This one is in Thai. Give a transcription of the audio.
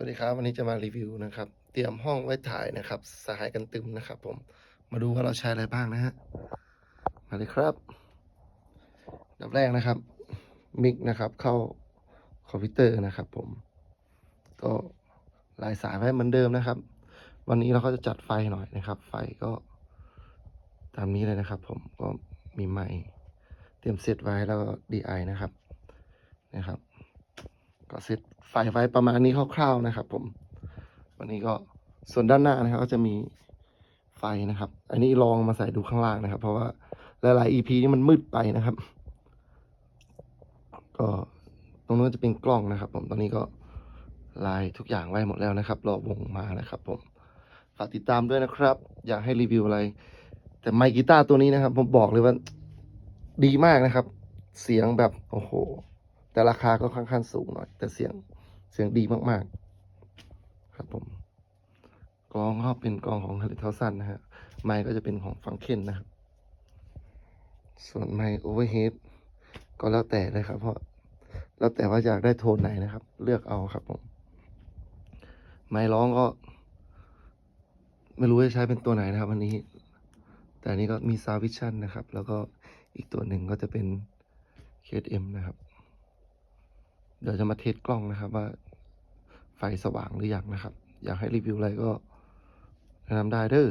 สวัสดีครับวันนี้จะมารีวิวนะครับ เตรียมห้องไว้ถ่ายนะครับสหายกันตึมนะครับ ผมมาดูว่าเราใช้อะไรบ้างนะฮะมาเลยครับดับแรกนะครับมิกนะครับ เข้าคอมพิวเตอร์นะครับ ผม ก็ลายสายไว้เหมือนเดิมนะครับ วันนี้เราก็จะจัดไฟหน่อยนะครับ ไฟก็ตามนี้เลยนะครับ ผมก็มีไม้เตรียมเซตไว้แล้วก็ DI นะครับนะครับ ก็เซตไฟไว้ประมาณนี้คร่าวๆนะครับ ผม วันนี้ก็ส่วนด้านหน้านะครับ ก็จะมีไฟนะครับ อันนี้ลองมาใส่ดูข้างล่างนะครับ เพราะว่าหลายๆ EP นี่มันมืดไปนะครับ ก็ตรงนู้นจะเป็นกล้องนะครับ ผมตอนนี้ก็ลายทุกอย่างไว้หมดแล้วนะครับ รอวงมานะครับ ผมฝากติดตามด้วยนะครับ อยากให้รีวิวอะไร แต่ไมค์กีตาร์ตัวนี้นะครับ ผมบอกเลยว่าดีมากนะครับ เสียงแบบโอ้โห แต่ราคาก็ค่อนข้างสูงหน่อย แต่เสียงเสียงดีมากๆ ครับผมกองก็เป็นกองของฮาริเทลสันนะฮะ ไมค์ก็จะเป็นของฟังเคนนะครับ ส่วนไมค์โอเวอร์เฮดก็แล้วแต่เลยครับ เพราะแล้วแต่ว่าอยากได้โทนไหนนะครับ เลือกเอาครับผม ไมค์ร้องก็ ไม่รู้จะใช้เป็นตัวไหนนะครับวันนี้ แต่อันนี้ก็มีซาวิชั่นนะครับ แล้วก็อีกตัวหนึ่งก็จะเป็น KSM นะครับ เดี๋ยวจะมาเทสกล้องนะครับว่า ไฟสว่างหรือยังนะครับ อยากให้รีวิวอะไรก็แนะนำได้เด้อ